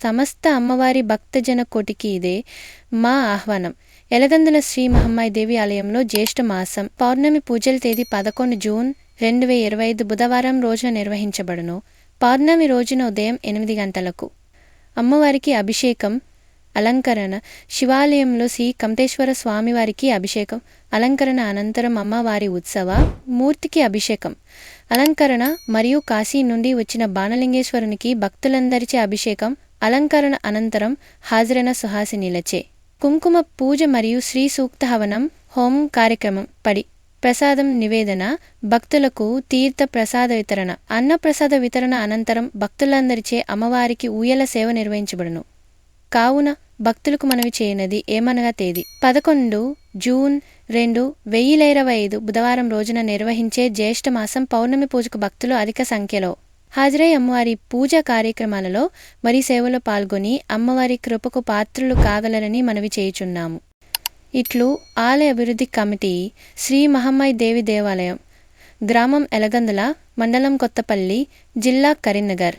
సమస్త అమ్మవారి భక్తజన కోటికి ఇదే మా ఆహ్వానం. ఎలగందుల శ్రీ మహమ్మాయి దేవి ఆలయంలో జ్యేష్ఠ మాసం పౌర్ణమి పూజల తేదీ పదకొండు జూన్ రెండు వేల ఇరవై ఐదు బుధవారం రోజున నిర్వహించబడును. పౌర్ణమి రోజున ఉదయం ఎనిమిది గంటలకు అమ్మవారికి అభిషేకం అలంకరణ శివాలయంలో శ్రీ కమటేశ్వర స్వామివారికి అభిషేకం అలంకరణ అనంతరం అమ్మవారి ఉత్సవ మూర్తికి అభిషేకం అలంకరణ మరియు కాశీ నుండి వచ్చిన బాణలింగేశ్వరునికి భక్తులందరిచే అభిషేకం అలంకరణ అనంతరం హాజరైన సుహాసినిలచే కుంకుమ పూజ మరియు శ్రీ సూక్త హవనం హోమం కార్యక్రమం పడి ప్రసాదం నివేదన భక్తులకు తీర్థ ప్రసాద వితరణ. అన్నప్రసాద వితరణ అనంతరం భక్తులందరిచే అమ్మవారికి ఊయల సేవ నిర్వహించబడును. కావున భక్తులకు మనవి చేయనది ఏమనగా తేదీ? పదకొండు జూన్ రెండు వెయ్యిల ఇరవై ఐదు బుధవారం రోజున నిర్వహించే జ్యేష్ఠమాసం పౌర్ణమి పూజకు భక్తులు అధిక సంఖ్యలో. హాజరై అమ్మవారి పూజా కార్యక్రమాలలో మరి సేవలో పాల్గొని అమ్మవారి కృపకు పాత్రలు కాగలరని మనవి చేయుచున్నాము. ఇట్లు ఆలయ అభివృద్ధి కమిటీ శ్రీ మహమ్మాయి దేవి దేవాలయం గ్రామం ఎలగందుల మండలం కొత్తపల్లి జిల్లా కరీంనగర్.